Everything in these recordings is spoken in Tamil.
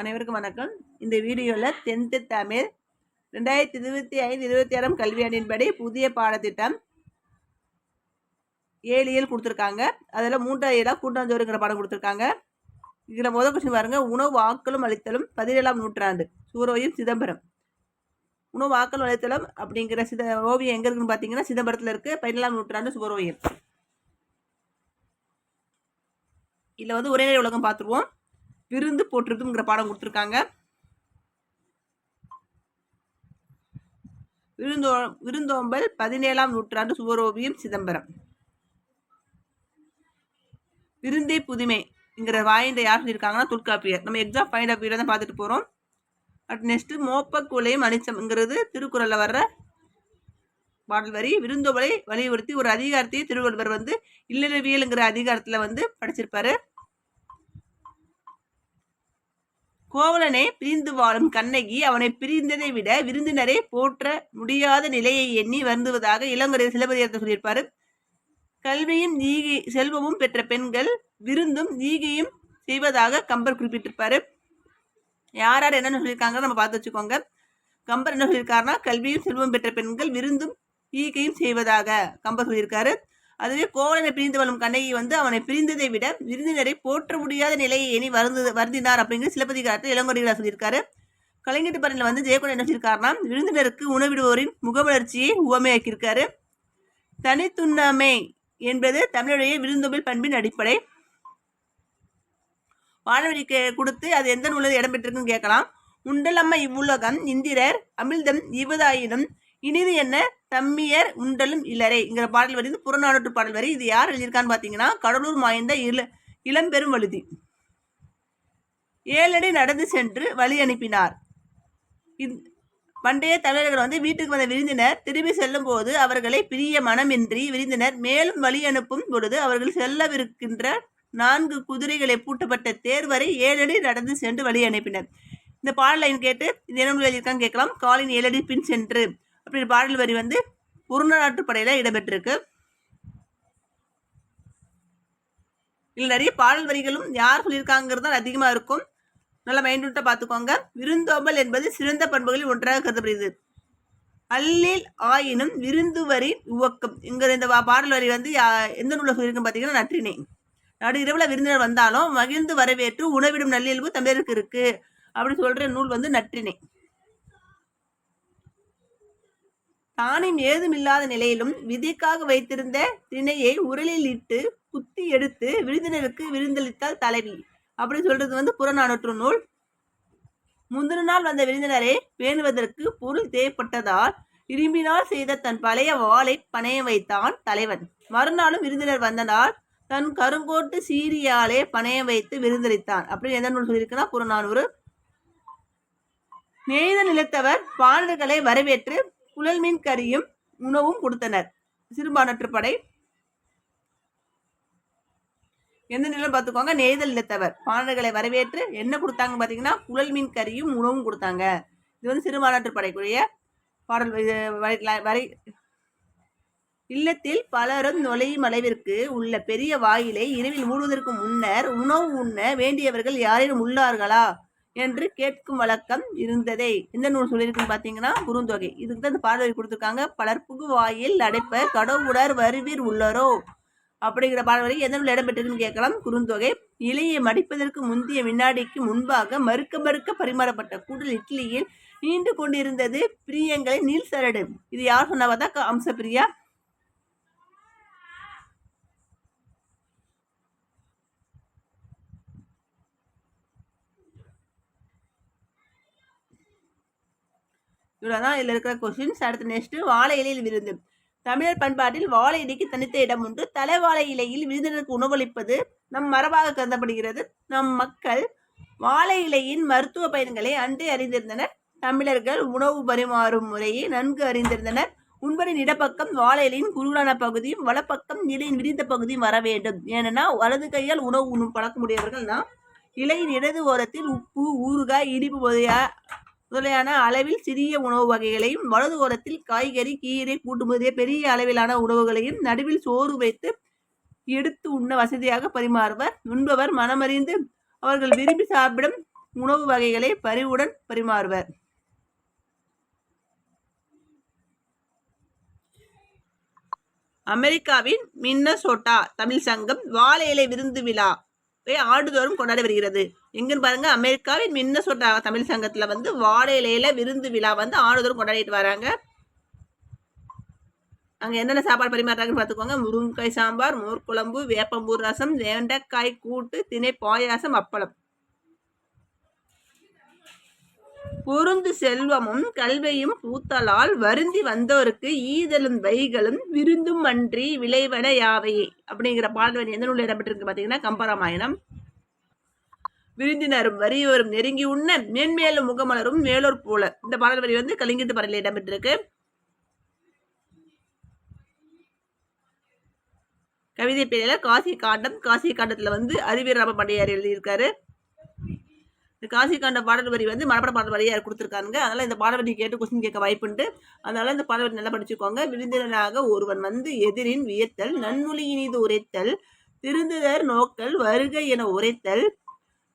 அனைவருக்கும் வணக்கம். இந்த வீடியோவில் டென்த்து தமிழ் ரெண்டாயிரத்தி இருபத்தி ஐந்து இருபத்தி ஆறாம் கல்வியாண்டின்படி புதிய பாடத்திட்டம் ஏழு ஏழு கொடுத்துருக்காங்க. அதில் மூன்றாவது ஏழாக கூட்டாஞ்சோறுங்கிற பாடம் கொடுத்துருக்காங்க. இதில் முதல் கொஸ்டின் பாருங்கள் உணவு வாக்களும் அளித்தலும் பதினேழாம் நூற்றாண்டு சூரோயும் சிதம்பரம். உணவு வாக்களும் அளித்தலும் அப்படிங்கிற சித ஓவியம் எங்கே இருக்குன்னு பார்த்தீங்கன்னா சிதம்பரத்தில் இருக்குது பதினேழாம் நூற்றாண்டு சுவரோவியம் இதில் வந்து ஒரே உலகம் பார்த்துருவோம். விருந்து போட்டிருக்குங்கிற பாடம் கொடுத்துருக்காங்க. விருந்தோ விருந்தோம்பல் பதினேழாம் நூற்றாண்டு சுவரோவியம் சிதம்பரம். விருந்தே புதுமைங்கிற வாய்ந்த யார் சொல்லியிருக்காங்கன்னா தொல்காப்பியர். நம்ம எக்ஸாம் ஃபைண்ட் ஆஃப் தான் பார்த்துட்டு போகிறோம் அட் நெக்ஸ்ட்டு மோப்பக்குலையும் அனிச்சம்ங்கிறது திருக்குறளில் வர்ற பாடல் வரி. விருந்தோம்பலை வலியுறுத்தி ஒரு அதிகாரத்தையே திருவள்ளுவர் வந்து இல்லறவியலுங்கிற அதிகாரத்தில் வந்து படிச்சிருப்பாரு. கோவலனை பிரிந்து வாழும் கண்ணகி அவனை பிரிந்ததை விட விருந்தினரை போற்ற முடியாத நிலையை எண்ணி வருந்துவதாக இளங்கரை சிலப்பதிகாரத்தை சொல்லியிருப்பாரு. கல்வியும் ஈகை செல்வமும் பெற்ற பெண்கள் விருந்தும் ஈகையும் செய்வதாக கம்பர் குறிப்பிட்டிருப்பாரு. யார் யார் என்னென்ன சொல்லியிருக்காங்க நம்ம பார்த்து வச்சுக்கோங்க. கம்பர் என்ன சொல்லியிருக்காருன்னா கல்வியும் செல்வம் பெற்ற பெண்கள் விருந்தும் ஈகையும் செய்வதாக கம்பர் சொல்லியிருக்காரு. அதுவே கோவலனை பிரிந்து வரும் கண்ணகி வந்து அவனை பிரிந்ததை விட விருந்தினரை போற்ற முடியாத நிலையை எண்ணி வருந்து வருந்தினார் அப்படிங்கிற சிலப்பதிகாரத்தை இளங்கொடிகளார் சொல்லியிருக்காரு. கலைஞட்டு பரணியில் வந்து ஜெயக்குடன் என்ன சொல்லியிருக்காருனா விருந்தினருக்கு உணவிடுவோரின் முகவளர்ச்சியை உவமையாக்கியிருக்காரு. தனித்துண்ணமை என்பது தமிழுடைய விருந்தொம்பில் பண்பின் அடிப்படை. வானவெளி கொடுத்து அது எந்த நூலில் இடம்பெற்றிருக்குன்னு கேட்கலாம். உண்டலம்ம இவ்வுலகம் இந்திரர் அமிழ்தம் இவதாயினும் இனிது என்ன? தம்மியர் உண்டலும் இங்கிற பாடல் வரி புறநானூற்று பாடல் வரி. இது யார் எழுதியிருக்கான்னு பார்த்தீங்கன்னா கடலூர் மாய்ந்த இள இளம்பெரும் வழுதி. ஏழடி நடந்து சென்று வழி அனுப்பினார். பண்டைய தமிழர்கள் வந்து வீட்டுக்கு வந்த விருந்தினர் திரும்பி செல்லும் போது அவர்களை பிரிய மனமின்றி விருந்தினர் மேலும் வழி அனுப்பும் பொழுது அவர்கள் செல்லவிருக்கின்ற நான்கு குதிரைகளை பூட்டப்பட்ட தேர் வரை ஏழடி நடந்து சென்று வழி அனுப்பினர். இந்த பாடலைன் கேட்டு இது என்ன எழுதியிருக்கான்னு கேட்கலாம். காலின் ஏழடி பின் சென்று. அப்படி பாடல் வரி வந்து புறநாட்டு படையில் இடம்பெற்றிருக்கு. இதில் நிறைய பாடல் வரிகளும் யார் சொல்லியிருக்காங்கிறது தான் அதிகமாக இருக்கும். நல்லா மைண்ட் பார்த்துக்கோங்க. விருந்தோம்பல் என்பது சிறந்த பண்புகளில் ஒன்றாக கருதப்படுகிறது. அல்லில் ஆயினும் விருந்துவரின் உவக்கம் இங்கே இந்த பாடல் வரி வந்து எந்த நூலில் சொல்லியிருக்குன்னு பார்த்தீங்கன்னா நற்றினை நடு இரவில் விருந்தினர் வந்தாலும் மகிழ்ந்து வரவேற்று உணவிடும் நல்லியல்பு தமிழருக்கு இருக்குது அப்படின்னு சொல்கிற நூல் வந்து நற்றினை தானும் ஏதுமில்லாத நிலையிலும் விதிக்காக வைத்திருந்த திணையை உரலில் இட்டு குத்தி எடுத்து விருந்தினருக்கு விருந்தளித்தால் தலைவி. அப்படி சொல்றது வந்து புறநானூற்று நூல். முந்தின நாள் வந்த விருந்தினரை பேணுவதற்கு பொருள் தேவைப்பட்டதால் விரும்பினால் செய்த தன் பழைய வாளை பணையம் வைத்தான் தலைவன். மறுநாளும் விருந்தினர் வந்த நாள் தன் கருங்கோட்டு சீரியாலே பணையம் வைத்து விருந்தளித்தான். அப்படின்னு எந்த நூல் சொல்லியிருக்குன்னா? புறநானூறு. நெய்த நிலத்தவர் பாடல்களை வரவேற்று குழல் மீன் கறியும் உணவும் கொடுத்தனர். சிறுபானற்று படை எந்த நிலம் பார்த்துக்கோங்க நெய்தல் இல்லத்தவர் பாடல்களை வரவேற்று என்ன கொடுத்தாங்க பார்த்தீங்கன்னா குழல் மீன் கறியும் உணவும் கொடுத்தாங்க. இது வந்து சிறுபானற்று படைக்குரிய பாடல். வரை இல்லத்தில் பலரும் நுழையும் அளவிற்கு உள்ள பெரிய வாயிலை இரவில் மூடுவதற்கு முன்னர் உணவு உண்ண வேண்டியவர்கள் யாரேனும் உள்ளார்களா? என்று கேட்கும் வழக்கம் இருந்ததே. எந்த நூல் சொல்லியிருக்குன்னு பார்த்தீங்கன்னா குறுந்தொகை. இதுக்கு தான் இந்த பாடலை கொடுத்துருக்காங்க. பலர் புகு வாயில் அடைப்ப கடவுடர் வருவீர் உள்ளரோ? அப்படிங்கிற பாடல் எந்த நூல் இடம்பெற்றிருக்குன்னு கேட்கலாம். குறுந்தொகை. இலையை மடிப்பதற்கு முந்தைய வினாடிக்கு முன்பாக மறுக்க மறுக்க பரிமாறப்பட்ட கூடல் இட்லியில் நீண்டு கொண்டிருந்தது பிரியங்களை நீல் சரடு இது யார் சொன்னவா பார்த்தா அம்சப்பிரியா. இவ்வளோ தான் இதில் இருக்கிற கொஷின்ஸ் அடுத்து நெக்ஸ்ட்டு வாழை இலையில் விருந்து. தமிழர் பண்பாட்டில் வாழை இலைக்கு தனித்த இடம் உண்டு. தலை வாழை இலையில் விருந்தினருக்கு உணவளிப்பது நம் மரபாக கருதப்படுகிறது. நம் மக்கள் வாழை இலையின் மருத்துவ பயன்களை அன்றே அறிந்திருந்தனர். தமிழர்கள் உணவு பரிமாறும் முறையை நன்கு அறிந்திருந்தனர். உண்பரின் இடப்பக்கம் வாழை இலையின் குறுகலான பகுதியும் வலப்பக்கம் இலையின் விரிந்த பகுதியும் வர வேண்டும். ஏன்னா வலது கையால் உணவு உண்ணும் பழக்கமுடையவர்கள்னா இலையின் இடது ஓரத்தில் உப்பு ஊறுகாய் இனிப்பு முதலிய முதலையான அளவில் சிறிய உணவு வகைகளையும் வலது ஓரத்தில் காய்கறி கீரை கூட்டு பெரிய அளவிலான உணவுகளையும் நடுவில் சோறு வைத்து எடுத்து உண்ண வசதியாக பரிமாறுவர். உண்பவர் மனமறிந்து அவர்கள் விரும்பி சாப்பிடும் உணவு வகைகளை பரிவுடன் பரிமாறுவர். அமெரிக்காவின் மின்னசோட்டா தமிழ் சங்கம் வாழை இலை விருந்து விழா. ஆண்டுதோறும் கொண்டாடி வருகிறது. எங்கன்னு பாருங்க அமெரிக்காவின் மின்னசோட்டா தமிழ் சங்கத்துல வந்து வாழை விருந்து விழா வந்து ஆண்டுதோறும் கொண்டாடிட்டு வராங்க. அங்கே என்னென்ன சாப்பாடு பரிமாறுறாங்கன்னு பார்த்துக்கோங்க. முருங்கைக்காய் சாம்பார் மோர் குழம்பு வேப்பம்பூர் ரசம் வேண்டக்காய் கூட்டு திணை பாயாசம் அப்பளம். பொருந்து செல்வமும் கல்வியும் பூத்தலால் வருந்தி வந்தோருக்கு ஈதலும் வைகளும் விருந்தும் அன்றி விளைவன யாவையே அப்படிங்கிற பாடல் எந்த நூல் இடம்பெற்றிருக்கு பார்த்தீங்கன்னா கம்பராமாயணம். விருந்தினரும் வறியோரும் நெருங்கி உண்ண மேன்மேலும் முகமலரும் மேலோர் போல. இந்த பாடல் வரி வந்து கலிங்கத்து பறையில் இடம்பெற்றிருக்கு. கவிதை பேரில் காசி காண்டம் காசி காண்டத்தில் வந்து அறிவீர் ராம பண்டையார் எழுதியிருக்காரு. இந்த காசி காண்ட பாடல் வரி வந்து மனப்பட பாடல் வரியாக கொடுத்துருக்காங்க அதனால் இந்த பாடல் வரி கேட்டு கொஸ்டின் கேட்க வாய்ப்புண்டு. அதனால் இந்த பாடல் வரி நல்லா படிச்சுக்கோங்க. விருந்தினராக ஒருவன் வந்து எதிரின் வியத்தல் நன்மொழியினிது உரைத்தல் திருந்துதர் நோக்கல் வருகை என உரைத்தல்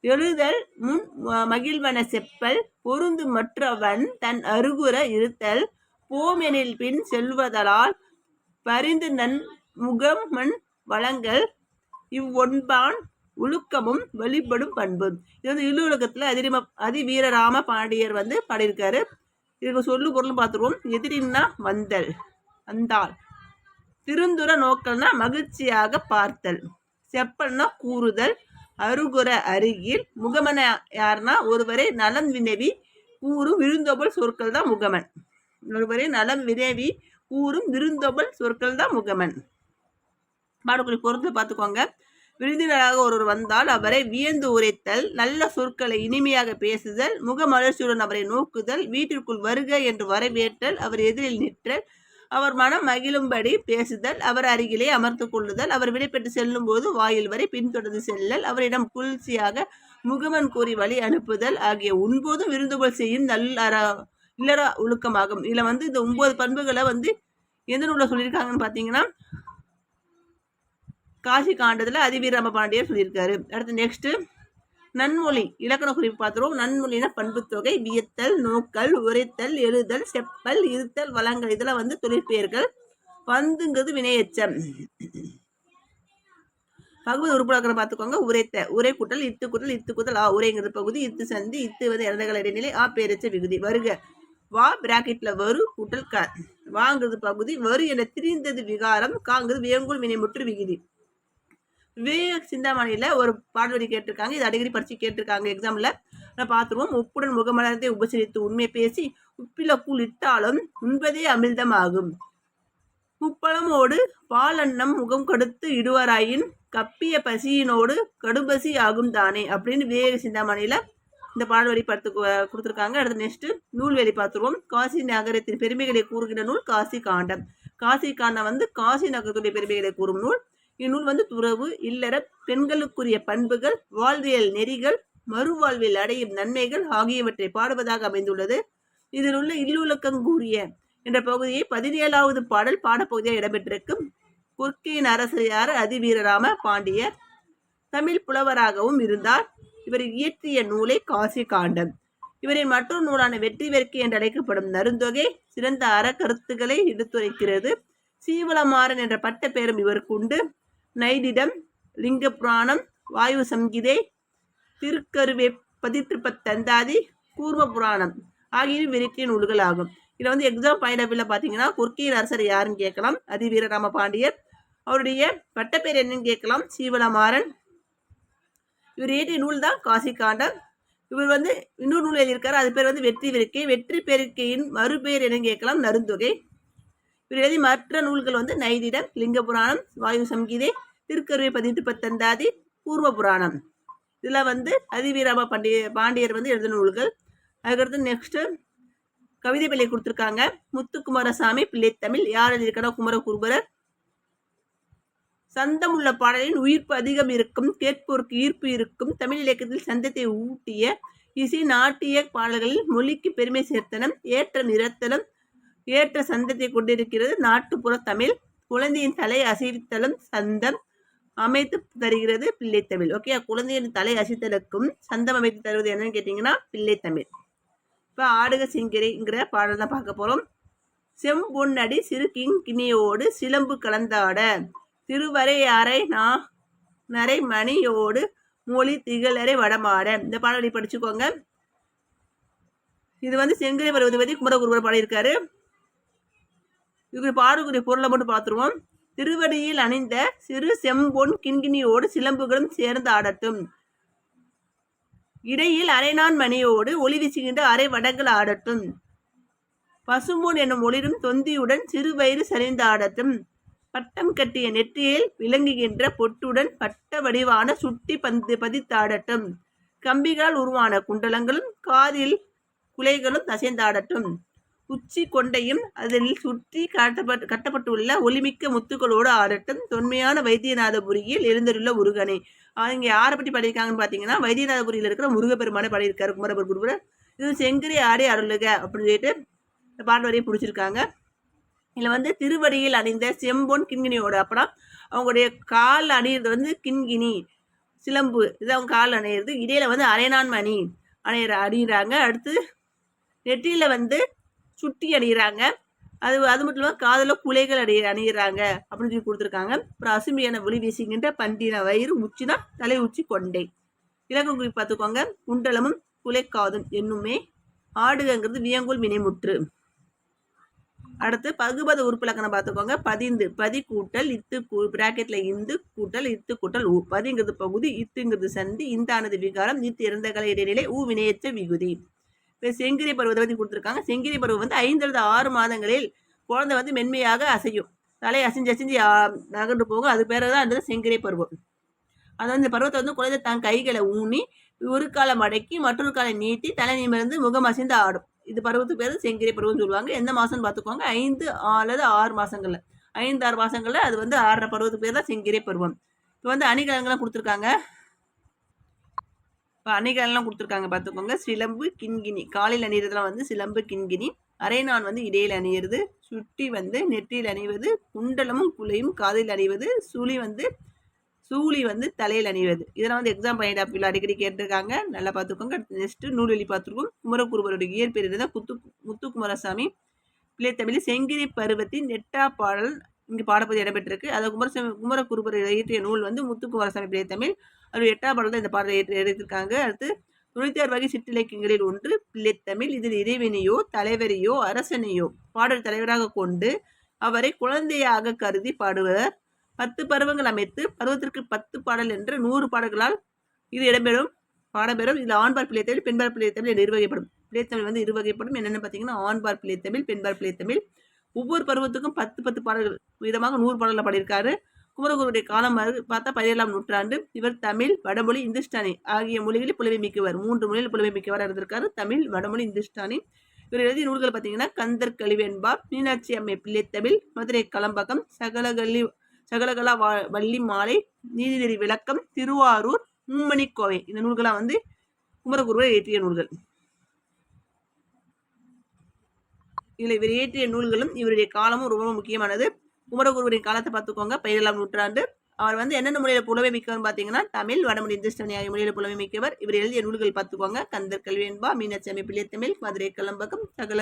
எழுதல் முன் மகிழ்வன செப்பல் பொருந்து மற்றவன் தன் அருகுற இருத்தல் போமெனில் பின் செல்வதலால் பரிந்து நன் முகம் மண் வளங்கள் இவ்வொன்பான் ஒழுக்கமும் வெளிப்படும் பண்பும் இது வந்து இல்லு உலகத்தில் அதிரிம அதிவீரராம பாண்டியர் வந்து பாடியிருக்காரு. இதுக்கு சொல்லு பொருள் பார்த்துருவோம். எதிரின்னா வந்தல் வந்தால். திருந்துர நோக்கல்னா மகிழ்ச்சியாக பார்த்தல். செப்பல்னா கூறுதல் அருகுற அருகில். முகமன யாருன்னா ஒருவரை நலம் வினவி கூறும் விருந்தோபல் சொற்கள் தான் முகமன். ஒருவரை நலம் வினவி கூறும் விருந்தோபல் சொற்கள் தான் முகமன். பாடக்குறி பொறுத்து பார்த்துக்கோங்க. விருந்தினராக ஒருவர் வந்தால் அவரை வியந்து உரைத்தல் நல்ல சொற்களை இனிமையாக பேசுதல் முகமலர்ச்சியுடன் அவரை நோக்குதல் வீட்டிற்குள் வருக என்று வரவேற்றல் அவர் எதிரில் நிற்றல் அவர் மனம் மகிழும்படி பேசுதல் அவர் அருகிலே அமர்ந்து கொள்ளுதல் அவர் விடைபெற்று செல்லும் போது வாயில் வரை பின்தொடர்ந்து செல்லல் அவரிடம் குளிர்ச்சியாக முகமன் கூறி வழி அனுப்புதல் ஆகிய உண்போதும் விருந்துகோள் செய்யும் நல்ல இல்லற ஒழுக்கமாகும். இதில் வந்து இந்த ஒன்பது பண்புகளை வந்து எந்த நூலில் சொல்லியிருக்காங்கன்னு பார்த்தீங்கன்னா காசி காண்டத்தில் அதிவீரம பாண்டியர் சொல்லியிருக்காரு. அடுத்து நெக்ஸ்ட்டு நன்மொழி இலக்கண குறிப்பு பார்த்துருவோம். நன்மொழினா பண்புத்தொகை வியத்தல் நோக்கல் உரைத்தல் எழுதல் செப்பல் இருத்தல் வளங்கள். இதெல்லாம் வந்து தொழிற்பெயர்கள். பந்துங்கிறது வினையச்சம். பகுதி உறுப்பினர்களை பார்த்துக்கோங்க. உரைத்த உரை கூட்டல் இத்து கூட்டல் இத்து கூட்டல் ஆ உரைங்கிறது பகுதி இத்து சந்தி இத்து வந்து இறந்தகள் இடைநிலை ஆ பேரச்ச விகுதி. வருக. வா பிராக்கெட்டில் வரு கூட்டல் க. வாங்கிறது பகுதி வரு என திரிந்தது விகாரம் காங்கிறது வேங்குள் வினைமுற்று விகுதி. விவேக் சிந்தாமணியில் ஒரு பாடல்வரி கேட்டிருக்காங்க. இது அடிக்கடி படித்து கேட்டிருக்காங்க எக்ஸாமில் பார்த்துருவோம். உப்புடன் முகமலரத்தை உபசரித்து உண்மை பேசி உப்பில கூழ் இட்டாலும் உண்பதே அமிர்தமாகும். பால் அண்ணம் முகம் கொடுத்து இடுவராயின் கப்பிய பசியினோடு கடுபசி ஆகும் தானே அப்படின்னு விவேக சிந்தாமணியில் இந்த பாடவரி படுத்து கொடுத்துருக்காங்க. அடுத்து நெக்ஸ்ட்டு நூல்வெளி பார்த்துருவோம். காசி நகரத்தின் பெருமைகளை கூறுகின்ற நூல் காசி காண்டம். காசி காண்டம் வந்து காசி நகரத்துடைய பெருமைகளை கூறும் நூல். இந்நூல் வந்து துறவு இல்லற பெண்களுக்குரிய பண்புகள் வாழ்வியல் நெறிகள் மறுவாழ்வில் அடையும் நன்மைகள் ஆகியவற்றை பாடுவதாக அமைந்துள்ளது. இதில் உள்ள இல்லுலக்கங்கூறிய என்ற பகுதியை பதினேழாவது பாடல் பாடப்பகுதியாக இடம்பெற்றிருக்கும் குர்க்கியின் அரசியார் அதிவீரராம பாண்டியர் தமிழ் புலவராகவும் இருந்தார். இவர் இயற்றிய நூலை காசி காண்டம். இவரின் மற்றொரு நூலான வெற்றி வெற்றி என்று அழைக்கப்படும் நருந்தொகை சிறந்த அற கருத்துக்களை எடுத்துரைக்கிறது. சீவளமாறன் என்ற பட்ட பெயரும் இவருக்கு உண்டு. நைடிடம் லிங்க புராணம் வாயு சம்கிதை திருக்கருவே பதித்திருப்பத்தந்தாதி கூர்ம புராணம் ஆகியவை விருக்கிய நூல்கள் ஆகும் இதில் வந்து எக்ஸாம் பாயிண்ட் ஆஃப் பார்த்தீங்கன்னா குர்க்கியின் அரசர் யாருன்னு கேட்கலாம். அதிவீரராம பாண்டியர் அவருடைய பட்டப்பேர் என்னன்னு கேட்கலாம். சீவலமாறன். இவர் ஏற்றிய நூல் தான் காசி காண்டம் இவர் வந்து இன்னொரு நூல் எழுதியிருக்காரு. அது பேர் வந்து வெற்றி விருக்கை. வெற்றி பெருக்கையின் மறுபேர் என்னன்னு கேட்கலாம். நருந்தொகை பிறகு மற்ற நூல்கள் வந்து நைதிடம் லிங்க புராணம் வாயு சங்கீதை திருக்கருவை பதினெட்டு பத்தந்தாதி பூர்வ புராணம் இதில் வந்து அதிவீரம பாண்டிய பாண்டியர் வந்து எழுதின நூல்கள். அதுக்கடுத்து நெக்ஸ்ட்டு கவிதை பிள்ளை கொடுத்துருக்காங்க. முத்துக்குமாரசாமி பிள்ளைத்தமிழ் யார் எழுதியிருக்கா குமரகுருபரர். சந்தம் உள்ள பாடலின் உயிர்ப்பு அதிகம் இருக்கும் கேட்போருக்கு ஈர்ப்பு இருக்கும் தமிழ் இலக்கியத்தில் சந்தத்தை ஊட்டிய இசை நாட்டிய பாடல்களில் மொழிக்கு பெருமை சேர்த்தனம் ஏற்ற நிறத்தனம் ஏற்ற சந்தத்தை கொண்டிருக்கிறது. நாட்டுப்புற தமிழ் குழந்தையின் தலை அசைத்தலும் சந்தம் அமைத்து தருகிறது பிள்ளைத்தமிழ் ஓகே குழந்தையின் தலை அசைத்தலுக்கும் சந்தம் அமைத்து தருவது என்னன்னு கேட்டிங்கன்னா பிள்ளைத்தமிழ் இப்போ ஆடுக சிங்கிரிங்கிற பாடல் தான் பார்க்க போகிறோம் செம்பொன்னடி சிறு கிங் கிணியோடு சிலம்பு கலந்தாட திருவரை அறை நா நரை மணியோடு மொழி திகழரை வடமாட. இந்த பாடலை படிச்சுக்கோங்க. இது வந்து செங்கரை பருவத்தை பற்றி குமரகுருவர் பாடியிருக்காரு. இதுக்கு பாருக்குரிய பொருளை மட்டும் பார்த்துருவோம். திருவடியில் அணிந்த சிறு செம்பொன் கிண்கிணியோடு சிலம்புகளும் சேர்ந்து ஆடட்டும். இடையில் அரைநான் மணியோடு ஒளி வீசுகின்ற அரை வடங்கள் ஆடட்டும். பசும்பொன் என்னும் ஒளிரும் தொந்தியுடன் சிறு வயிறு சரிந்து ஆடட்டும். பட்டம் கட்டிய நெற்றியில் விளங்குகின்ற பொட்டுடன் பட்ட வடிவான சுட்டி பந்து பதித்தாடட்டும் கம்பிகளால் உருவான குண்டலங்களும் காதில் குலைகளும் தசைந்தாடட்டும் குச்சி கொண்டையும் அதில் சுற்றி காட்டப்பட்டு கட்டப்பட்டுள்ள ஒளிமிக்க முத்துக்களோடு ஆடட்டும். தொன்மையான வைத்தியநாதபுரியில் எழுந்துள்ள முருகனை. இங்கே யாரை பற்றி பாடியிருக்காங்கன்னு பார்த்தீங்கன்னா வைத்தியநாதபுரியில் இருக்கிற முருகப்பெருமானை பாடியிருக்காரு குமரபர் குருவர் இது செங்கரி ஆடை அருளுக அப்படின்னு சொல்லிட்டு இந்த பாட்டு வரையை பிடிச்சிருக்காங்க. இதில் வந்து திருவடியில் அணிந்த செம்பொன் கிண்கிணியோட அப்புறம் அவங்களுடைய கால் அணியிறது வந்து கிண்கிணி சிலம்பு. இது அவங்க கால் அணியிறது. இடையில வந்து அரைநான் மணி அணையிற அணிகிறாங்க அடுத்து நெற்றியில் வந்து சுட்டி அணிகிறாங்க அது அது மட்டும் இல்லாமல் காதில் குலைகள் அணி அணிகிறாங்க அப்படின்னு சொல்லி கொடுத்துருக்காங்க. அப்புறம் அசுமையான ஒளி வீசுகின்ற பண்டின வயிறு உச்சினா தலை உச்சி கொண்டை. இலக்கம் குறிப்பு பார்த்துக்கோங்க. குண்டலமும் குலைக்காதும் என்னுமே. ஆடுகங்கிறது வியங்குல் வினைமுற்று. அடுத்து பகுபத உறுப்பிலக்கணம் பார்த்துக்கோங்க. பதிந்து பதி கூட்டல் இத்து பிராக்கெட்ல இந்து கூட்டல் இத்து கூட்டல் ஊ பதிங்கிறது பகுதி இத்துங்கிறது சந்தி இந்தானது விகாரம் இத்து இறந்த கலை இடைநிலை ஊ வினையற்ற விகுதி. இப்போ செங்கிரி பருவத்தை பற்றி கொடுத்துருக்காங்க. செங்கிரி பருவம் வந்து ஐந்து ஆறு மாதங்களில் குழந்தை வந்து மென்மையாக அசையும். தலை அசைஞ்சு அசைஞ்சு நகர்ந்து போகும். அது பேர் தான் அந்த செங்கிரி பருவம். அது வந்து இந்த பருவத்தை வந்து குழந்தை தன் கைகளை ஊனி ஒரு காலை மடக்கி மற்றொரு காலை நீட்டி தலை நிமிர்ந்து முகம் அசைந்து ஆடும். இது பருவத்துக்கு பேர் செங்கிரி பருவம்னு சொல்லுவாங்க. எந்த மாதம்னு பார்த்துக்கோங்க. ஐந்து அல்லது ஆறு மாதங்களில் ஐந்து ஆறு மாதங்களில் அது வந்து ஆறரை பருவத்துக்கு பேர் தான் செங்கிரி பருவம். இப்போ வந்து அணிகலன்கள்லாம் கொடுத்துருக்காங்க. இப்போ அணைகள்லாம் கொடுத்துருக்காங்க பார்த்துக்கோங்க சிலம்பு கிண்கிணி. காலையில் அணியிறதுலாம் வந்து சிலம்பு கிண்கிணி. அரைநான் வந்து இடையில் அணியிறது சுட்டி வந்து நெற்றியில் அணிவது குண்டலமும் குலையும் காதில் அணிவது சுழி வந்து சூழி வந்து தலையில் அணிவது. இதெல்லாம் வந்து எக்ஸாம் பாயிண்ட் ஆஃப் அடிக்கடி கேட்டிருக்காங்க. நல்லா பார்த்துக்கோங்க நெக்ஸ்ட்டு நூல்வெளி பார்த்துருக்கோம் குமரகுருவருடைய இயற்பெயர் இருந்தால் குத்து முத்துக்குமாரசாமி. பிள்ளைத்தமிழ் செங்கிரி பருவத்தின் நெட்டா பாடல் இங்கே பாடப்பதி இடம்பெற்றிருக்கு. அதை குமரசாமி குமரகுருபர் இயற்றிய நூல் வந்து முத்துக்குமாரசாமி பிள்ளைத்தமிழ். அவர் எட்டாம் பாடல் தான் இந்த பாடலை எடுத்திருக்காங்க அடுத்து தொண்ணூத்தாறு வகை சிற்றிலக்கியங்களில் ஒன்று பிள்ளைத்தமிழ் இதில் இறைவனையோ தலைவரையோ அரசனையோ பாடல் தலைவராக கொண்டு அவரை குழந்தையாக கருதி பாடுவர். பத்து பருவங்கள் அமைத்து பருவத்திற்கு பத்து பாடல் என்று நூறு பாடல்களால் இது இடம்பெறும் பாடம்பெறும். இதில் ஆண்பார் பிள்ளைத்தமிழ் பெண்பார் பிள்ளைத்தமிழ் நிர்வகிப்படும் பிள்ளைத்தமிழ் வந்து இருவகைப்படும். என்னென்னு பார்த்தீங்கன்னா ஆண்பார் பிள்ளைத்தமிழ் பெண்பார் பிள்ளைத்தமிழ். ஒவ்வொரு பருவத்துக்கும் பத்து பத்து பாடல்கள் விதமாக நூறு பாடல்கள் பாடியிருக்காரு. குமரகுருடைய காலம் பார்த்தா பதினேழாம் நூற்றாண்டு. இவர் தமிழ் வடமொழி இந்துஸ்தானி ஆகிய மொழிகளில் புலமை மிக்கவர். மூன்று மொழியில் புலமை மிக்கவர் இருந்திருக்காரு. தமிழ் வடமொழி இந்துஸ்தானி. இவர் எழுதிய நூல்கள் பார்த்தீங்கன்னா கந்தர் கழிவென்பா மீனாட்சி அம்மை பிள்ளைத்தமிழ் மதுரை கலம்பகம் சகலகல்லி சகலகலா வா வள்ளி மாலை நீதிநெறி விளக்கம் திருவாரூர் மும்மணிக்கோவை இந்த நூல்களாக வந்து குமரகுருவர் இயற்றிய நூல்கள். இதில் இவர் இயற்றிய நூல்களும் இவருடைய காலமும் ரொம்ப முக்கியமானது. குமரகுருவரின் காலத்தை பார்த்துக்கோங்க. பதினேழாம் நூற்றாண்டு. அவர் வந்து என்னென்ன மொழியில் புலமை மிக்கவர் பார்த்தீங்கன்னா தமிழ் வடமொழி இந்துஸ்தானி ஆகிய மொழியில் புலமை மிக்கவர். இவர் எழுதிய நூல்கள் பார்த்துக்கோங்க. கந்தர் கல்வி என்பா மீனாட்சி பிள்ளைத்தமிழ் மதுரை கலம்பகம் சகல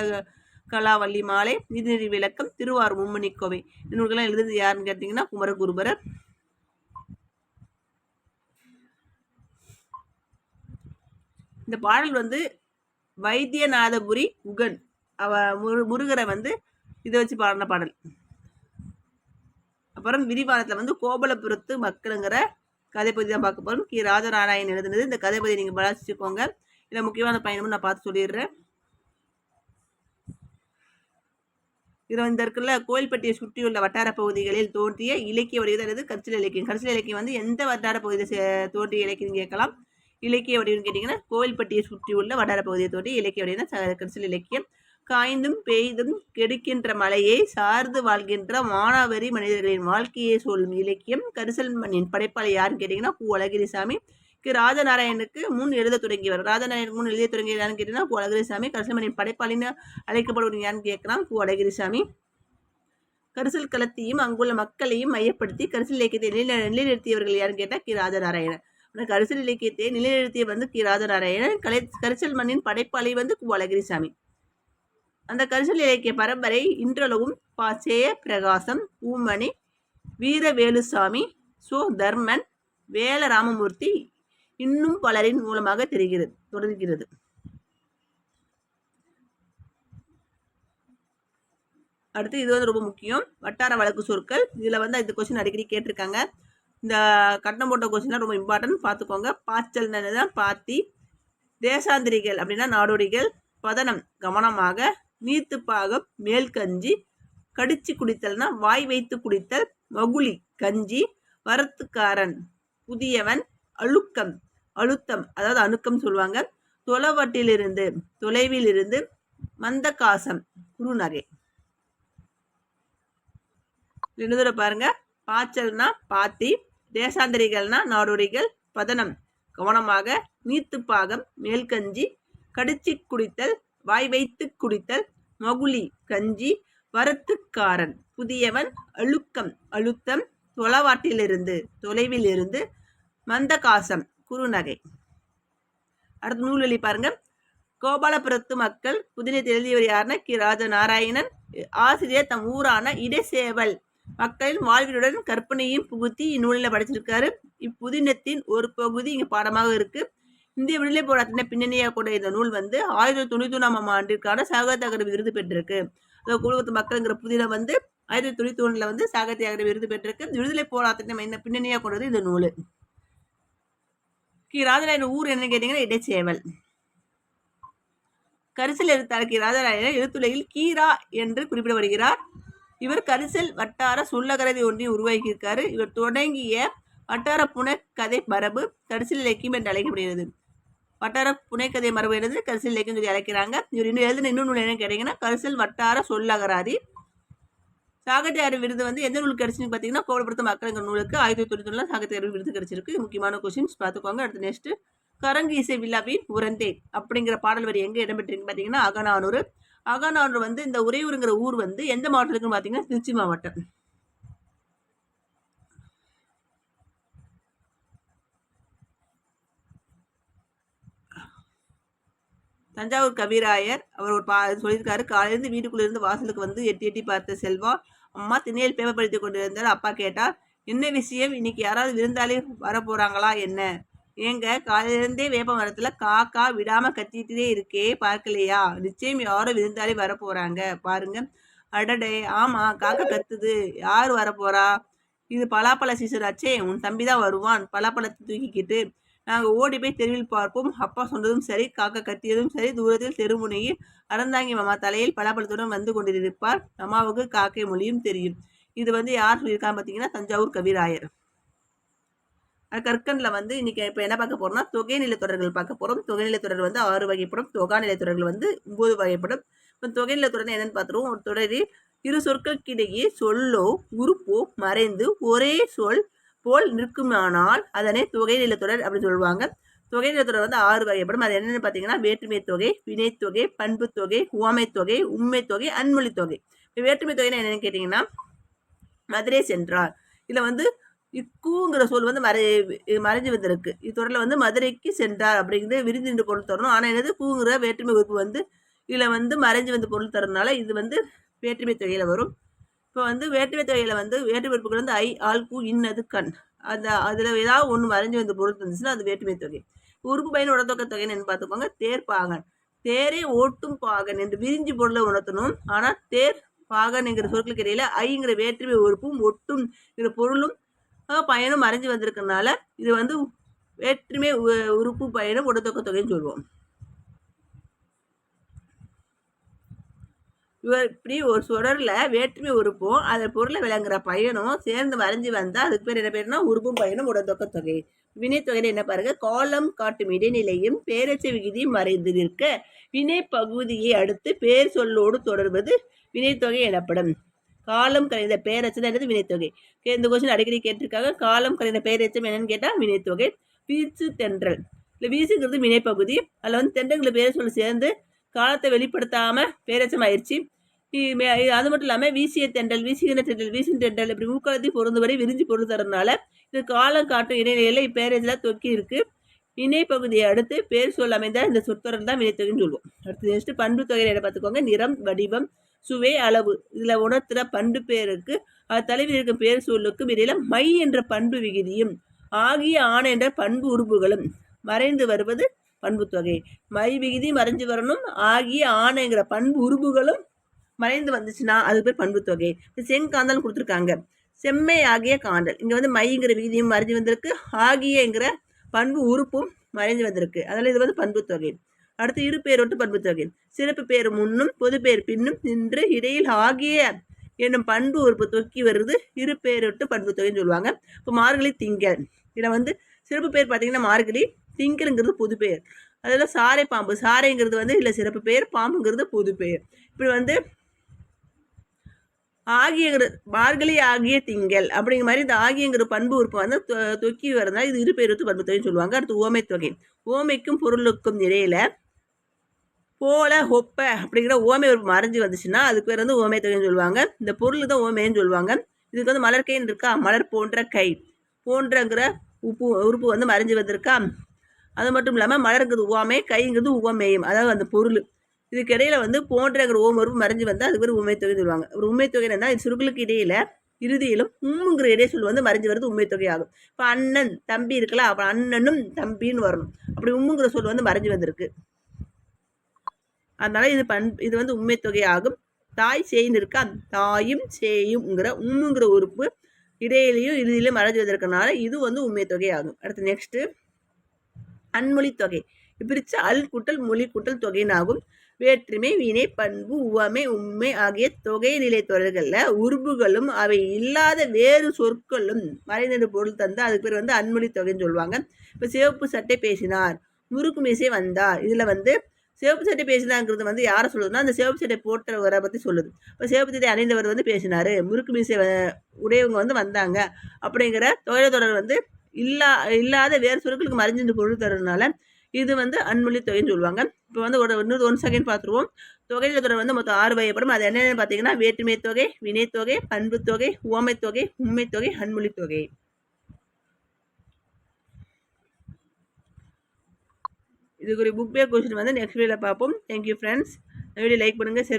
கலாவள்ளி மாலை நீதிநெறி விளக்கம் திருவாரூர் மும்மணிக்கோவை இந்த நூல்கள்லாம் எழுதுறது யாருன்னு கேட்டிங்கன்னா குமரகுருபரர் இந்த பாடல் வந்து வைத்தியநாதபுரி உகன். அவ முரு முருகரை வந்து இதை வச்சு பாடின பாடல். அப்புறம் விரிவானத்தில் வந்து கோபலபுரத்து மக்களுங்கிற கதைப்பதி தான் பார்க்க போகிறோம் கி. ராஜநாராயணன் எழுதுனது. இந்த கதைப்பதி நீங்கள் பலாச்சிக்கோங்க இதில் முக்கியமான பயணமும் நான் பார்த்து சொல்லிடுறேன். இது வந்து இருக்குல்ல கோயில்பட்டியை சுற்றியுள்ள வட்டார பகுதிகளில் தோன்றிய இலக்கிய வடிவம் அல்லது கரிசல் இலக்கியம். கரிசல் இலக்கியம் வந்து எந்த வட்டார பகுதியில் தோன்றிய இலக்கியம் கேட்கலாம். இலக்கிய வடிவம் கேட்டிங்கன்னா கோயில்பட்டியை சுற்றியுள்ள வட்டார பகுதியை தோன்றிய இலக்கிய வடிவம் தான் கற்சில இலக்கியம். காய்ந்தும் பெய்தும் கெடுக்கின்ற மலையை சார்ந்து வாழ்கின்ற மானாவரி மனிதர்களின் வாழ்க்கையை சொல்லும் இலக்கியம். கரிசல் மண்ணின் படைப்பாளர் யாருன்னு கேட்டிங்கன்னா பூ. அழகிரிசாமி. ராஜநாராயணுக்கு முன் எழுத தொடங்கியவர். ராஜநாராயணுக்கு முன் எழுத தொடங்கியவர் யாருன்னு கேட்டீங்கன்னா கு அழகிரிசாமி. கரிசல்மணியின் படைப்பாளின்னு அழைக்கப்படுவது யாருன்னு கேட்கலாம் கு அழகிரிசாமி. கரிசல் களத்தையும் அங்குள்ள மக்களையும் மையப்படுத்தி கரிசல் இலக்கியத்தை நிலை நிலைநிறுத்தியவர்கள் யாருன்னு கேட்டால் கி. ராஜநாராயணன். ஆனால் கரிசல் இலக்கியத்தை நிலைநிறுத்திய வந்து கி. ராஜநாராயணன். கலை கரிசல் மண்ணின் படைப்பாளி வந்து கு அழகிரிசாமி. அந்த கரிசல் இலக்கிய பரம்பரை இன்றளவும் பா. சேய பிரகாசம் ஊமணி வீரவேலுசாமி சோ தர்மன் வேல ராமமூர்த்தி இன்னும் பலரின் மூலமாக தெரிகிறது தொடர்கிறது. அடுத்து இது வந்து ரொம்ப முக்கியம். வட்டார வழக்கு சொற்கள். இதில் வந்து இந்த கொஸ்டின் அடிக்கடி கேட்டிருக்காங்க. இந்த கட்டம் போட்ட கொஸ்டின்லாம் ரொம்ப இம்பார்ட்டன்ட் பார்த்துக்கோங்க. பாய்ச்சல் தான் பாத்தி தேசாந்திரிகள் அப்படின்னா நாடோடிகள் பதனம் கவனமாக நீர்த்துப்பாகம் பாகம் மேல்கஞ்சி கடிச்சு குடித்தல்னா வாய் வைத்து குடித்தல் மகுளி கஞ்சி வரத்துக்காரன் புதியவன் அழுக்கம் அழுத்தம் அதாவது அணுக்கம் சொல்லுவாங்க. தொலைவட்டிலிருந்து தொலைவில் இருந்து மந்தகாசம் குருநகை இன்னொரு பாருங்க பாய்ச்சல்னா பாத்தி தேசாந்திரிகள்னா நாடோடிகள் பதனம் கவனமாக நீத்து பாகம் மேல்கஞ்சி கடிச்சி குடித்தல் வாய் வைத்து குடித்தல் மகுளி கஞ்சி வரத்துக்காரன். புதியவன் அழுக்கம் அழுத்தம் தொலைவாட்டிலிருந்து தொலைவில் இருந்து மந்தகாசம் குறுநகை. அடுத்த நூலி பாருங்க. கோபாலபுரத்து மக்கள் புதினத்தை எழுதியவர் யாருன்னா கி. ராஜ நாராயணன் ஆசிரியர் தம் ஊரான இடைசேவல். மக்களின் வாழ்வினுடன் கற்பனையும் புகுத்தி இந்நூலில் படிச்சிருக்காரு. இப்புதினத்தின் ஒரு பகுதி இங்கே பாடமாக இருக்குது இந்திய விடுதலை போராட்டத்தின பின்னணியாக கொண்ட இந்த நூல் வந்து ஆயிரத்தி தொண்ணூத்தி ஒன்றாம் ஆண்டிற்கான சாகத்தியாகர விருது பெற்றிருக்கு. அதாவது குழுவத்து மக்கள்ங்கிற புதினம் வந்து ஆயிரத்தி தொண்ணூத்தி ஒண்ணுல வந்து சாகித்ய விருது பெற்றிருக்கு. விடுதலை போராட்டத்தின் என்ன பின்னணியாக கொண்டது இந்த நூல். கி. ராஜராயன் ஊர் என்னன்னு கேட்டீங்கன்னா இடைச்சேவல். கரிசல் எழுத்தாளர் கி. ராஜராயன் எழுத்துலகில் கீரா என்று குறிப்பிடப்படுகிறார். இவர் கரிசல் வட்டார சொல்லகரதி ஒன்றையும் உருவாக்கியிருக்காரு. இவர் தொடங்கிய வட்டார புனைக்கதை மரபு கரிசல் இலக்கியம் என்று அழைக்கப்படுகிறது. வட்டார புனைக்கதை மரபு எழுது கரிசல் இலக்கியம் சொல்லி அழைக்கிறாங்க. இவர் இன்னும் எழுதின இன்னொன்று நூல் என்ன கேட்டீங்கன்னா கரிசல் வட்டார சொல்லகராதி. சாகித்யார் விருது வந்து எந்த நூல் கிடைச்சுன்னு பார்த்தீங்கன்னா கோவலப்படுத்த மக்களுங்க நூலுக்கு ஆயிரத்தி தொண்ணூத்தி ஒன்றில் சாகித்யார் விருது கிடைச்சிருக்கு. முக்கியமான கொஸ்டின்ஸ் பார்த்துக்கோங்க. அடுத்து நெக்ஸ்ட் கரங்கு இசை விழாவின் உரந்தே அப்படிங்கிற பாடல் வரி எங்கே இடம்பெற்றிருக்குன்னு பார்த்தீங்கன்னா அகநானூறு. அகநானூறு வந்து இந்த உறையூருங்கிற ஊர் வந்து எந்த மாவட்டத்துக்குன்னு பார்த்தீங்கன்னா திருச்சி மாவட்டம். தஞ்சாவூர் கவிராயர் அவர் ஒரு பா சொல்லியிருக்காரு காலையிலேருந்து வீட்டுக்குள்ளேருந்து வாசலுக்கு வந்து எட்டி எட்டி பார்த்த செல்வா அம்மா திணையில் பேப்பர் படித்து கொண்டு இருந்தார் அப்பா கேட்டார் என்ன விஷயம்? இன்னைக்கு யாராவது விருந்தாளி வர போகிறாங்களா என்ன? ஏங்க காலையிலேருந்தே வேப்ப மரத்தில் காக்கா விடாமல் கத்திட்டே இருக்கே பார்க்கலையா? நிச்சயம் யாரோ விருந்தாளி வர போகிறாங்க பாருங்க. அடடே ஆமாம் காக்கா கத்துது. யார் வரப்போறா? இது பலாப்பழ சீசன் ஆச்சே உன் தம்பி தான் வருவான். பலாப்பழத்தை தூக்கிக்கிட்டு நாங்கள் ஓடி போய் தெருவில் பார்ப்போம். அப்பா சொன்னதும் சரி காக்கா கத்தியதும் சரி தூரத்தில் தெருமுனையில் அறந்தாங்கி மாமா தலையில் பலாப்பழத்துடன் வந்து கொண்டிருப்பார். அம்மாவுக்கு காக்கை மொழியும் தெரியும். இது வந்து யார் சொல்லியிருக்காங்க பார்த்தீங்கன்னா தஞ்சாவூர் கவிராயர். கற்கனில் வந்து இன்னைக்கு இப்போ என்ன பார்க்க போகிறோம்னா தொகை நிலத்தொடர்கள் பார்க்க போகிறோம் தொகை நிலத்தொடர் வந்து ஆறு வகைப்படும். தொகா நிலத்தொடர்கள் வந்து ஒம்பது வகைப்படும். இப்போ தொகை நிலத்தொடர் என்னன்னு பார்த்துருவோம். ஒரு தொடரில் இரு சொற்களுக்கிடையே சொல்லோ உறுப்போ மறைந்து ஒரே சொல் போல் நிற்குமானால் அதனை தொகை நிலத்தொடர் அப்படின்னு சொல்லுவாங்க. தொகை நிலத்தொடர் வந்து ஆறு வகைப்படும். அது என்னென்னு பார்த்தீங்கன்னா வேற்றுமை தொகை வினைத்தொகை பண்பு தொகை உவமை தொகை உண்மை தொகை அன்மொழி தொகை. இப்போ வேற்றுமை தொகைனா என்னென்னு கேட்டிங்கன்னா மதுரை சென்றார். இதில் வந்து இக்கூங்கிற சொல் வந்து மறை மறைஞ்சு வந்திருக்கு. இத்தொடரில் வந்து மதுரைக்கு சென்றார் அப்படிங்கிறது விருந்தின்று பொருள் தரணும். ஆனால் என்னது? கூங்கிற வேற்றுமை உறுப்பு வந்து இதில் வந்து மறைஞ்சு வந்து பொருள் தரதுனால இது வந்து வேற்றுமை தொகையில் வரும். இப்போ வந்து வேற்றுமை தொகையில் வந்து வேற்றுமை உறுப்புகள் வந்து ஐ ஆல்கு இன் இன்னது கண். அந்த அதில் ஏதாவது ஒன்று வரைஞ்சி வந்து பொருள் இருந்துச்சுன்னா அது வேற்றுமை தொகை உறுப்பு பயன் உடத்தொக்க தொகைன்னு பார்த்துக்கோங்க. தேர் பாகன். தேரே ஓட்டும் பாகன் என்று விரிஞ்சு பொருளை உணர்த்தணும். ஆனால் தேர் பாகன்ங்கிற சொற்களுக்கு இடையில ஐங்கிற வேற்றுமை உறுப்பும் ஒட்டும் பொருளும் பயனும் மறைஞ்சு வந்திருக்கனால இது வந்து வேற்றுமை உறுப்பு பயனும் உடத்தொக்க தொகைன்னு சொல்லுவோம். இவர் இப்படி ஒரு சுடரில் வேற்றுமை உறுப்பும் அதன் பொருளை விளங்குற பயனும் சேர்ந்து வரைஞ்சி வந்தால் அதுக்கு பேர் என்ன பேருனா உறுப்பும் பயனும் உடந்தொக்க தொகை. வினைத்தொகையில் என்ன பாருங்க? காலம் காட்டும் இடைநிலையும் பேரச்ச விகுதியும் மறைந்து நிற்க வினை பகுதியை அடுத்து பேர் சொல்லோடு தொடர்வது வினைத்தொகை எனப்படும். காலம் கலைந்த பேரச்சம் என்னது? வினைத்தொகை இந்த கொஸ்டின் அடிக்கடி கேட்டிருக்காங்க. காலம் கலைந்த பேரச்சம் என்னன்னு கேட்டால் வினைத்தொகை வீச்சு தென்றல் இல்லை வீசுங்கிறது வினைப்பகுதி அதில் வந்து தென்றங்களை பேர் சொல்லி சேர்ந்து காலத்தை வெளிப்படுத்தாமல் பேரச்சம் ஆயிடுச்சு அது மட்டும் இல்லாமல் வீசிய தெண்டல் வீசுகிற தெண்டல் வீசும் தெண்டல் இப்படி மூக்காலத்தையும் பொருந்தபடி விரிஞ்சு பொருந்துறதுனால இது காலம் காட்டும் இடைநிலையில் இப்பேரேஜில் தொக்கி இருக்கு. இணை பகுதியை அடுத்து பேர் சொல் அமைந்த இந்த சொற்றொடர் தான் வினைத்தொகைன்னு சொல்லுவோம். அடுத்து நெக்ஸ்ட் பண்பு தொகையில என்ன பார்த்துக்கோங்க. நிறம் வடிவம் சுவை அளவு. இதில் உணர்த்துற பண்பு பேருக்கு அது தலைவில் இருக்கும் பேர் சொல்லுக்கும் இடையில மை என்ற பண்பு விகுதியும் ஆகிய ஆணை என்ற பண்பு உறுப்புகளும் மறைந்து வருவது பண்பு தொகை மை விகுதி மறைஞ்சு வரணும் ஆகிய ஆணைங்கிற பண்பு உருபுகளும் மறைந்து வந்துச்சுன்னா அது பேர் பண்பு தொகை இப்போ செங்காந்தல் கொடுத்துருக்காங்க. செம்மை ஆகிய காந்தல். இங்கே வந்து மைங்கிற விகுதியும் மறைஞ்சு வந்திருக்கு. ஆகியங்கிற பண்பு உறுப்பும் மறைஞ்சு வந்திருக்கு. அதில் இது வந்து பண்பு தொகை அடுத்து இரு பேரொட்டு பண்பு தொகை சிறப்பு பேர் முன்னும் பொது பேர் பின்னும் நின்று இடையில் ஆகிய என்னும் பண்பு உறுப்பு தொக்கி வருது. இரு பேரொட்டு பண்பு தொகைன்னு சொல்லுவாங்க. இப்போ மார்கழி திங்கள். இதில் வந்து சிறப்பு பேர் பார்த்தீங்கன்னா மார்கழி திங்கருங்கிறது புது பெயர். அதில் சாரை பாம்பு சாரைங்கிறது வந்து இல்லை சிறப்பு பெயர் பாம்புங்கிறது புது பெயர். இப்படி வந்து ஆகியங்கிற மார்கழி ஆகிய திங்கள் அப்படிங்கிற மாதிரி இந்த ஆகியங்கிற பண்பு உறுப்பு வந்து தொ- தொக்கி வரதுனால இது இரு பேருத்து பண்பு தொகைன்னு சொல்லுவாங்க. அடுத்து ஓமை தொகை. ஓமைக்கும் பொருளுக்கும் இடையில போல ஒப்ப அப்படிங்கிற ஓமை உறுப்பு மறைஞ்சு வந்துச்சுன்னா அதுக்கு பேர் வந்து ஓமை தொகைன்னு சொல்லுவாங்க. இந்த பொருள் தான் ஓமைன்னு சொல்லுவாங்க. இதுக்கு வந்து மலர் கைன்னு இருக்கா? மலர் போன்ற கை. போன்றங்கிற உப்பு உறுப்பு வந்து மறைஞ்சு வந்திருக்கா? அது மட்டும் இல்லாமல் மலருங்கிறது உவாமே கைங்கிறது உவமேயம். அதாவது அந்த பொருள். இதுக்கு இடையில வந்து போன்றங்கிற ஓம் மறைஞ்சு வந்தால் அதுக்கு பேர் உண்மைத்தொகைன்னு சொல்லுவாங்க. ஒரு உண்மைத்தொகை தொகைன்னா இது சுருக்களுக்கு இடையில இறுதியிலும் உம்முங்கிற இடையே சொல் வந்து மறைஞ்சு வருது உண்மைத்தொகை ஆகும். இப்போ அண்ணன் தம்பி இருக்கலாம் அப்போ அண்ணனும் தம்பின்னு வரணும். அப்படி உம்முங்கிற சொல் வந்து மறைஞ்சு வந்திருக்கு. அதனால இது பண் இது வந்து உண்மைத்தொகை ஆகும். தாய் சேய்ந்து இருக்கா தாயும் சேயும்ங்கிற உம்முங்கிற உறுப்பு இடையிலையும் இறுதியிலும் மறைஞ்சு வந்திருக்கனால இது வந்து உண்மைத்தொகை ஆகும். அடுத்து நெக்ஸ்ட்டு அன்மொழி தொகை. பிரித்து அல் கூட்டல் மொழி கூட்டல் தொகைன்னு வேற்றுமை வினை பண்பு உவமை உண்மை ஆகிய தொகை நிலை தொடர்களில் உருபுகளும் அவை இல்லாத வேறு சொற்களும் மறைந்த பொருள் தந்து அதுக்கு பேர் வந்து அன்மொழி தொகைன்னு சொல்லுவாங்க. இப்போ சிவப்பு சட்டை பேசினார் முறுக்கு மீசை வந்தார். இதில் வந்து சிவப்பு சட்டை பேசினாங்கிறது வந்து யாரை சொல்லுதுன்னா அந்த சிவப்பு சட்டை போட்டவரை பற்றி சொல்லுது. இப்போ சிவப்பு சட்டை அணிந்தவர் வந்து பேசினார் முறுக்கு மீசை வ- உடையவங்க வந்து வந்தாங்க. அப்படிங்கிற தொழில் தொடர் வந்து இல்லா இல்லாத வேறு சொற்களுக்கு மறைஞ்சிருந்து பொருள் தரதுனால இது வந்து அன்மொழி தொகைன்னு சொல்லுவாங்க. இப்போ வந்து ஒரு இன்னொரு ஒன் செகண்ட் பார்த்துருவோம். தொகையில் தொடர் வந்து மொத்தம் ஆறு வகைப்படும். அது என்னென்னு பார்த்தீங்கன்னா வேற்றுமை தொகை வினைத்தொகை பண்பு தொகை உவமை தொகை உண்மை தொகை அன்மொழி தொகை. இதுக்கு ஒரு புக் பே கொஸ்டின் வந்து நெக்ஸ்ட் வீடியோவில் பார்ப்போம். Thank you friends video like பண்ணுங்கள் ஷேர்